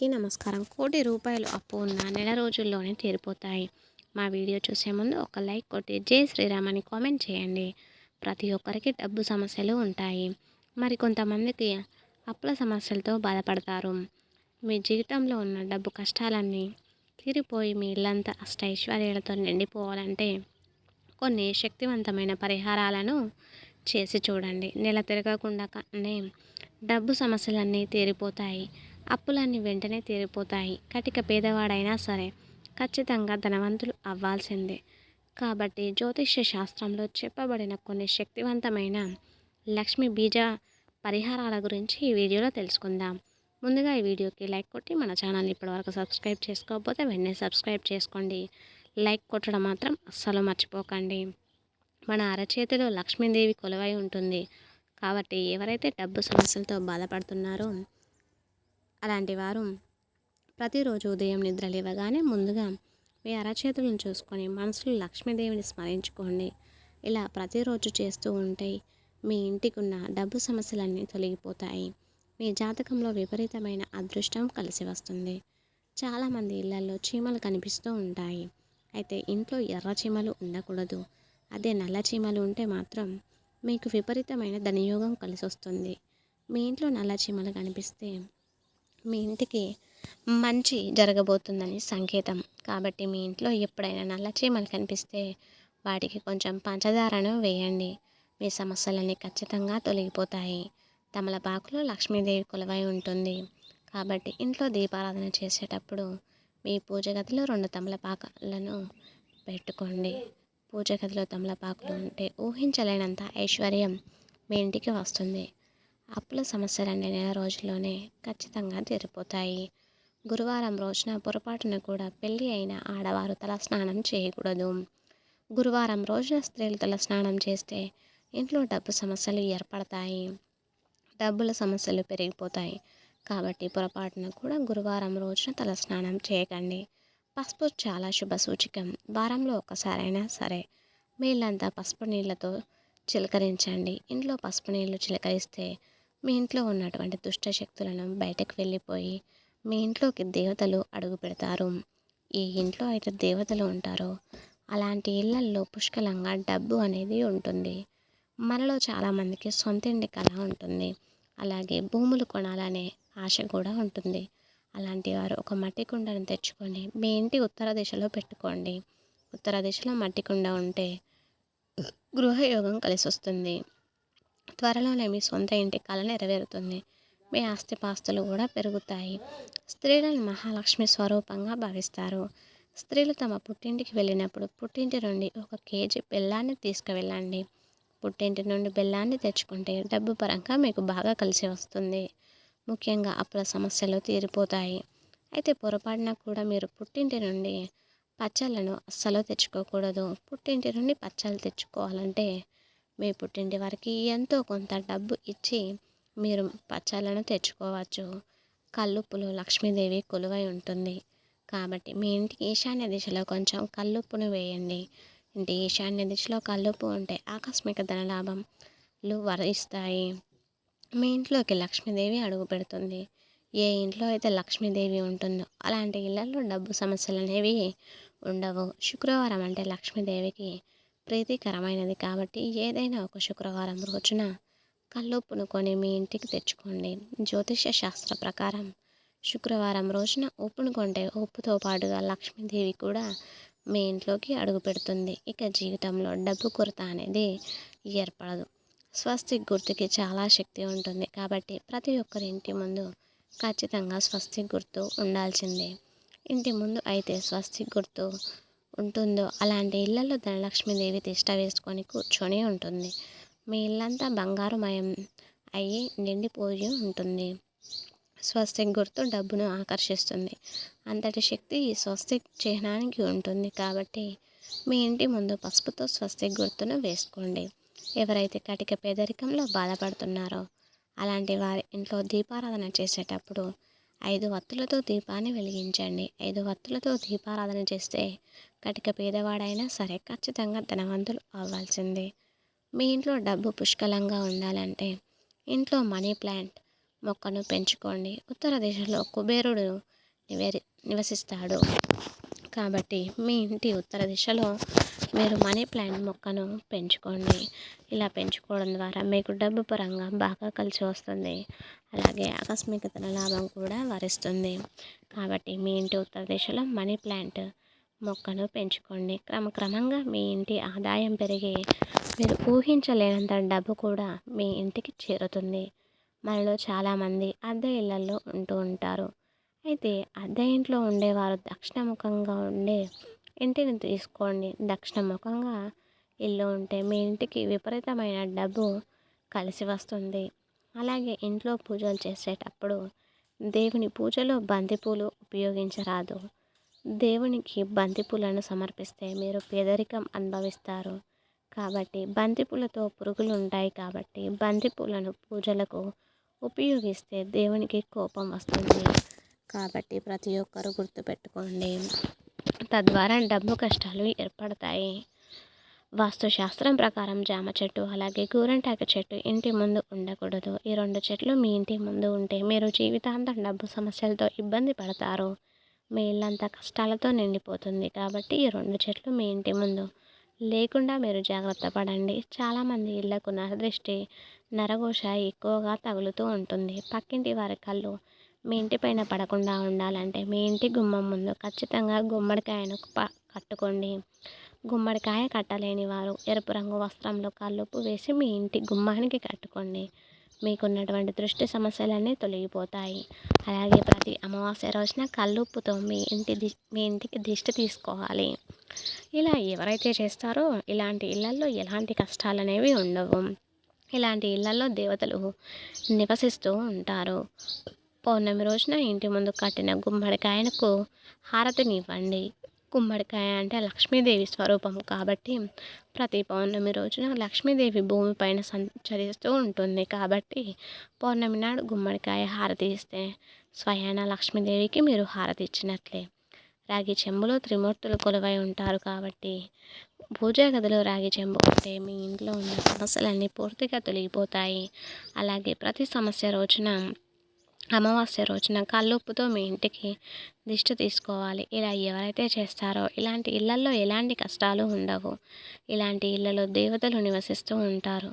అందరికీ నమస్కారం. కోటి రూపాయలు అప్పు ఉన్న నెల రోజుల్లోనే తీరిపోతాయి. మా వీడియో చూసే ముందు ఒక లైక్ కొట్టి జై శ్రీరామ్ అని కామెంట్ చేయండి. ప్రతి ఒక్కరికి డబ్బు సమస్యలు ఉంటాయి. మరి కొంతమందికి అప్పుల సమస్యలతో బాధపడతారు. మీ జీవితంలో ఉన్న డబ్బు కష్టాలన్నీ తీరిపోయి మీ ఇల్లంతా అష్టైశ్వర్యాలతో నిండిపోవాలంటే కొన్ని శక్తివంతమైన పరిహారాలను చేసి చూడండి. నెల తిరగకుండా డబ్బు సమస్యలన్నీ తీరిపోతాయి. అప్పులన్నీ వెంటనే తీరిపోతాయి. కటిక పేదవాడైనా సరే ఖచ్చితంగా ధనవంతులు అవ్వాల్సిందే. కాబట్టి జ్యోతిష్య శాస్త్రంలో చెప్పబడిన కొన్ని శక్తివంతమైన లక్ష్మి బీజ పరిహారాల గురించి ఈ వీడియోలో తెలుసుకుందాం. ముందుగా ఈ వీడియోకి లైక్ కొట్టి మన ఛానల్ని ఇప్పటివరకు సబ్స్క్రైబ్ చేసుకోకపోతే వెంటనే సబ్స్క్రైబ్ చేసుకోండి. లైక్ కొట్టడం మాత్రం అస్సలు మర్చిపోకండి. మన అరచేతిలో లక్ష్మీదేవి కొలువై ఉంటుంది. కాబట్టి ఎవరైతే డబ్బు సమస్యలతో బాధపడుతున్నారో అలాంటి వారు ప్రతిరోజు ఉదయం నిద్ర లేవగానే ముందుగా మీ అరచేతులను చూసుకొని మనసులో లక్ష్మీదేవిని స్మరించుకోండి. ఇలా ప్రతిరోజు చేస్తూ ఉంటే మీ ఇంటికున్న డబ్బు సమస్యలన్నీ తొలగిపోతాయి. మీ జాతకంలో విపరీతమైన అదృష్టం కలిసి వస్తుంది. చాలామంది ఇళ్ళలో చీమలు కనిపిస్తూ ఉంటాయి. అయితే ఇంట్లో ఎర్ర చీమలు ఉండకూడదు. అదే నల్ల చీమలు ఉంటే మాత్రం మీకు విపరీతమైన ధనయోగం కలిసి వస్తుంది మీ ఇంట్లో నల్ల చీమలు కనిపిస్తే మీ ఇంటికి మంచి జరగబోతుందని సంకేతం. కాబట్టి మీ ఇంట్లో ఎప్పుడైనా నల్ల చీమలు కనిపిస్తే వాటికి కొంచెం పంచదారను వేయండి. మీ సమస్యలన్నీ ఖచ్చితంగా తొలగిపోతాయి. తమలపాకులో లక్ష్మీదేవి కొలువై ఉంటుంది. కాబట్టి ఇంట్లో దీపారాధన చేసేటప్పుడు మీ పూజ గదిలో రెండు తమలపాకులను పెట్టుకోండి. పూజ గదిలో తమలపాకులు ఉంటే ఊహించలేనంత ఐశ్వర్యం మీ ఇంటికి వస్తుంది. అప్పుల సమస్యలన్నీ నెల రోజుల్లోనే ఖచ్చితంగా తీరిపోతాయి. గురువారం రోజున పొరపాటున కూడా పెళ్ళి అయిన ఆడవారు తలస్నానం చేయకూడదు. గురువారం రోజున స్త్రీలు తలస్నానం చేస్తే ఇంట్లో డబ్బు సమస్యలు ఏర్పడతాయి. డబ్బుల సమస్యలు పెరిగిపోతాయి. కాబట్టి పొరపాటున కూడా గురువారం రోజున తలస్నానం చేయకండి. పసుపు చాలా శుభ సూచికం. వారంలో ఒకసారైనా సరే మీళ్ళంతా పసుపు నీళ్ళతో చిలకరించండి. ఇంట్లో పసుపు నీళ్ళు చిలకరిస్తే మీ ఇంట్లో ఉన్నటువంటి దుష్ట శక్తులను బయటకు వెళ్ళిపోయి మీ ఇంట్లోకి దేవతలు అడుగు పెడతారు. ఈ ఇంట్లో అయితే దేవతలు ఉంటారో అలాంటి ఇళ్ళల్లో పుష్కలంగా డబ్బు అనేది ఉంటుంది. మనలో చాలామందికి సొంత ఇంటి కళ ఉంటుంది. అలాగే భూములు కొనాలనే ఆశ కూడా ఉంటుంది. అలాంటి వారు ఒక మట్టి కుండను తెచ్చుకొని మీ ఇంటి ఉత్తర దిశలో పెట్టుకోండి. ఉత్తర దిశలో మట్టి కుండ ఉంటే గృహయోగం కలిసి వస్తుంది త్వరలోనే మీ సొంత ఇంటి కళ నెరవేరుతుంది. మీ ఆస్తిపాస్తులు కూడా పెరుగుతాయి. స్త్రీలను మహాలక్ష్మి స్వరూపంగా భావిస్తారు. స్త్రీలు తమ పుట్టింటికి వెళ్ళినప్పుడు పుట్టింటి నుండి ఒక కేజీ బెల్లాన్ని తీసుకువెళ్ళండి. పుట్టింటి నుండి బెల్లాన్ని తెచ్చుకుంటే డబ్బు పరంగా మీకు బాగా కలిసి వస్తుంది. ముఖ్యంగా అప్పుల సమస్యలు తీరిపోతాయి. అయితే పొరపాటున కూడా మీరు పుట్టింటి నుండి పచ్చళ్ళను అస్సలు తెచ్చుకోకూడదు. పుట్టింటి నుండి పచ్చళ్ళు తెచ్చుకోవాలంటే మీ పుట్టింటి వారికి ఎంతో కొంత డబ్బు ఇచ్చి మీరు పచ్చళ్ళను తెచ్చుకోవచ్చు. కల్లుప్పులు లక్ష్మీదేవి కొలువై ఉంటుంది. కాబట్టి మీ ఇంటికి ఈశాన్య దిశలో కొంచెం కల్లుప్పును వేయండి. ఇంటి ఈశాన్య దిశలో కల్లుప్పు ఉంటే ఆకస్మిక ధనలాభంలు వరిస్తాయి. మీ ఇంట్లోకి లక్ష్మీదేవి అడుగు పెడుతుంది. ఏ ఇంట్లో అయితే లక్ష్మీదేవి ఉంటుందో అలాంటి ఇళ్ళలో డబ్బు సమస్యలు అనేవి ఉండవు. శుక్రవారం అంటే లక్ష్మీదేవికి ప్రీతికరమైనది కాబట్టి ఏదైనా ఒక శుక్రవారం రోజున కల్లుప్పును కొని మీ ఇంటికి తెచ్చుకోండి. జ్యోతిష శాస్త్ర ప్రకారం శుక్రవారం రోజున ఉప్పును కొంటే ఉప్పుతో పాటుగా లక్ష్మీదేవి కూడా మీ ఇంట్లోకి అడుగు పెడుతుంది. ఇక జీవితంలో డబ్బు కొరత అనేది ఏర్పడదు. స్వస్తిక్ గుర్తుకి చాలా శక్తి ఉంటుంది కాబట్టి ప్రతి ఒక్కరి ఇంటి ముందు ఖచ్చితంగా స్వస్తిక్ గుర్తు ఉండాల్సిందే. ఇంటి ముందు అయితే స్వస్తిక్ గుర్తు ఉంటుందో అలాంటి ఇళ్ళలో ధనలక్ష్మీదేవి తిష్ట వేసుకొని కూర్చొని ఉంటుంది. మీ ఇల్లంతా బంగారుమయం అయ్యి నిండిపోయి ఉంటుంది. స్వస్తిక్ గుర్తు డబ్బును ఆకర్షిస్తుంది. అంతటి శక్తి ఈ స్వస్తిక్ చిహ్నానికి ఉంటుంది కాబట్టి మీ ఇంటి ముందు పసుపుతో స్వస్తిక్ గుర్తును వేసుకోండి. ఎవరైతే కటిక పేదరికంలో బాధపడుతున్నారో అలాంటి వారి ఇంట్లో దీపారాధన చేసేటప్పుడు ఐదు వత్తులతో దీపాన్ని వెలిగించండి. ఐదు వత్తులతో దీపారాధన చేస్తే కటిక పేదవాడైనా సరే ఖచ్చితంగా ధనవంతులు అవ్వాల్సిందే. మీ ఇంట్లో డబ్బు పుష్కలంగా ఉండాలంటే ఇంట్లో మనీ ప్లాంట్ మొక్కను పెంచుకోండి. ఉత్తర దిశలో కుబేరుడు నివేరి నివసిస్తాడు. కాబట్టి మీ ఇంటి ఉత్తర దిశలో మీరు మనీ ప్లాంట్ మొక్కను పెంచుకోండి. ఇలా పెంచుకోవడం ద్వారా మీకు డబ్బు పరంగా బాగా కలిసి వస్తుంది. అలాగే ఆకస్మికతల లాభం కూడా వరిస్తుంది. కాబట్టి మీ ఇంటి ఉత్తర దిశలో మనీ ప్లాంట్ మొక్కను పెంచుకోండి. క్రమక్రమంగా మీ ఇంటి ఆదాయం పెరిగి మీరు ఊహించలేనంత డబ్బు కూడా మీ ఇంటికి చేరుతుంది. మనలో చాలామంది అద్దె ఇళ్ళలో ఉంటూ ఉంటారు. అయితే అద్దె ఇంట్లో ఉండేవారు దక్షిణముఖంగా ఉండే ఇంటిని తీసుకోండి. దక్షిణముఖంగా ఇల్లు ఉంటే మీ ఇంటికి విపరీతమైన డబ్బు కలిసి వస్తుంది. అలాగే ఇంట్లో పూజలు చేసేటప్పుడు దేవుని పూజలో బంతిపూలు ఉపయోగించరాదు. దేవునికి బంతిపూలను సమర్పిస్తే మీరు పేదరికం అనుభవిస్తారు. కాబట్టి బంతిపూలతో పురుగులు ఉంటాయి కాబట్టి బంతిపూలను పూజలకు ఉపయోగిస్తే దేవునికి కోపం వస్తుంది. కాబట్టి ప్రతి ఒక్కరూ గుర్తుపెట్టుకోండి. తద్వారా డబ్బు కష్టాలు ఏర్పడతాయి. వాస్తుశాస్త్రం ప్రకారం జామ చెట్టు అలాగే గోరంటాకు చెట్టు ఇంటి ముందు ఉండకూడదు. ఈ రెండు చెట్లు మీ ఇంటి ముందు ఉంటే మీరు జీవితాంతం డబ్బు సమస్యలతో ఇబ్బంది పడతారు. మీ ఇల్లంతా కష్టాలతో నిండిపోతుంది కాబట్టి ఈ రెండు చెట్లు మీ ఇంటి ముందు. లేకుండా మీరు జాగ్రత్త పడండి. చాలామంది ఇళ్ళకు నరదృష్టి నరఘోష ఎక్కువగా తగులుతూ ఉంటుంది. పక్కింటి వారి కళ్ళు మీ ఇంటి పైన పడకుండా ఉండాలంటే మీ ఇంటి గుమ్మం ముందు ఖచ్చితంగా గుమ్మడికాయను ప కట్టుకోండి. గుమ్మడికాయ కట్టలేని వారు ఎరుపు రంగు వస్త్రంలో కల్లుపు వేసి మీ ఇంటి గుమ్మానికి కట్టుకోండి. మీకున్నటువంటి దృష్టి సమస్యలన్నీ తొలగిపోతాయి. అలాగే ప్రతి అమావాస్య రోజున కల్లుప్పుతో మీ ఇంటి ది మీ ఇంటికి దిష్టి తీసుకోవాలి. ఇలా ఎవరైతే చేస్తారో ఇలాంటి ఇళ్ళల్లో ఎలాంటి కష్టాలు అనేవి ఉండవు. ఇలాంటి ఇళ్ళలో దేవతలు నివసిస్తూ ఉంటారు. పౌర్ణమి రోజున ఇంటి ముందు కట్టిన గుమ్మడికాయలకు హారతినివ్వండి. గుమ్మడికాయ అంటే లక్ష్మీదేవి స్వరూపం కాబట్టి ప్రతి పౌర్ణమి రోజున లక్ష్మీదేవి భూమిపైన సంచరిస్తూ ఉంటుంది. కాబట్టి పౌర్ణమి నాడు గుమ్మడికాయ హారతి ఇస్తే స్వయాన లక్ష్మీదేవికి మీరు హారతి ఇచ్చినట్లే రాగి చెంబులో త్రిమూర్తులు కొలువై ఉంటారు కాబట్టి పూజా గదిలో రాగి చెంబు ఉంటే మీ ఇంట్లో ఉన్న సమస్యలన్నీ పూర్తిగా తొలగిపోతాయి. అలాగే ప్రతి సమస్య రోజున అమావాస్య రోజున కల్లుప్పుతో మీ ఇంటికి దిష్టి తీసుకోవాలి. ఇలా ఎవరైతే చేస్తారో ఇలాంటి ఇళ్ళల్లో ఎలాంటి కష్టాలు ఉండవు. ఇలాంటి ఇళ్ళలో దేవతలు నివసిస్తూ ఉంటారు.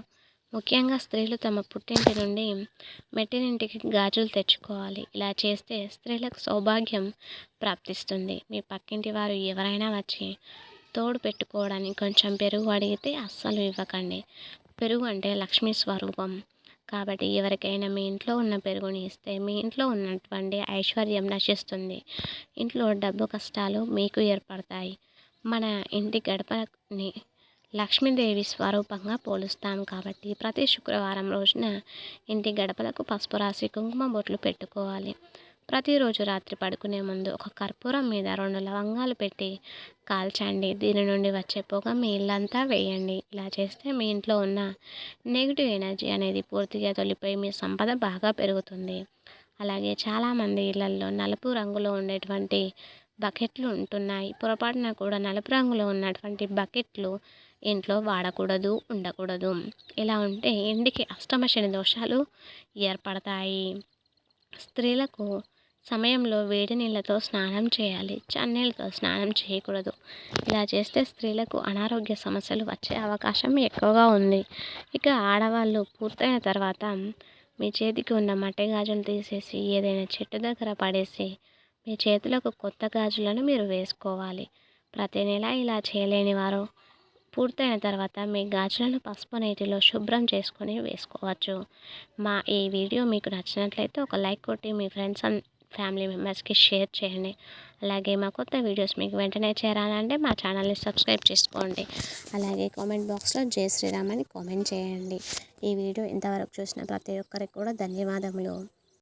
ముఖ్యంగా స్త్రీలు తమ పుట్టింటి నుండి మెట్టినింటికి గాజులు తెచ్చుకోవాలి. ఇలా చేస్తే స్త్రీలకు సౌభాగ్యం ప్రాప్తిస్తుంది. మీ పక్కింటి వారు ఎవరైనా వచ్చి తోడు పెట్టుకోవడానికి కొంచెం పెరుగు అడిగితే అస్సలు ఇవ్వకండి. పెరుగు అంటే లక్ష్మీ స్వరూపం. కాబట్టి ఎవరికైనా మీ ఇంట్లో ఉన్న పెరుగుని ఇస్తే మీ ఇంట్లో ఉన్నటువంటి ఐశ్వర్యం నశిస్తుంది. ఇంట్లో డబ్బు కష్టాలు మీకు ఏర్పడతాయి. మన ఇంటి గడపని లక్ష్మీదేవి స్వరూపంగా పోలుస్తాం కాబట్టి ప్రతి శుక్రవారం రోజున ఇంటి గడపలకు పసుపు రాసి కుంకుమ బొట్లు పెట్టుకోవాలి. ప్రతిరోజు రాత్రి పడుకునే ముందు ఒక కర్పూరం మీద రెండు లవంగాలు పెట్టి కాల్చండి. దీని నుండి వచ్చే పొగ మీ ఇల్లంతా వేయండి. ఇలా చేస్తే మీ ఇంట్లో ఉన్న నెగిటివ్ ఎనర్జీ అనేది పూర్తిగా తొలిపోయి మీ సంపద బాగా పెరుగుతుంది. అలాగే చాలామంది ఇళ్ళల్లో నలుపు రంగులో ఉండేటువంటి బకెట్లు ఉంటున్నాయి. పొరపాటున కూడా నలుపు రంగులో ఉన్నటువంటి బకెట్లు ఇంట్లో వాడకూడదు ఉండకూడదు. ఇలా ఉంటే ఇంటికి అష్టమ శని దోషాలు ఏర్పడతాయి. స్త్రీలకు సమయంలో వేడి నీళ్ళతో స్నానం చేయాలి. చన్నీళ్ళతో స్నానం చేయకూడదు. ఇలా చేస్తే స్త్రీలకు అనారోగ్య సమస్యలు వచ్చే అవకాశం ఎక్కువగా ఉంది. ఇక ఆడవాళ్ళు పూర్తయిన తర్వాత మీ చేతికి ఉన్న మట్టి గాజులు తీసేసి ఏదైనా చెట్టు దగ్గర పడేసి మీ చేతులకు కొత్త గాజులను మీరు వేసుకోవాలి. ప్రతి నెల ఇలా చేయలేని వారు పూర్తయిన తర్వాత మీ గాజులను పసుపు నీటిలో శుభ్రం చేసుకొని వేసుకోవచ్చు. మా ఈ వీడియో మీకు నచ్చినట్లయితే ఒక లైక్ కొట్టి మీ ఫ్రెండ్స్ అన్ ఫ్యామిలీ మెంబర్స్కి షేర్ చేయండి. అలాగే మా కొత్త వీడియోస్ మీకు వెంటనే చేరాలంటే మా ఛానల్ని సబ్స్క్రైబ్ చేసుకోండి. అలాగే కామెంట్ బాక్స్లో జై శ్రీరామ్ అని కామెంట్ చేయండి. ఈ వీడియో ఇంతవరకు చూసిన ప్రతి ఒక్కరికి కూడా ధన్యవాదములు.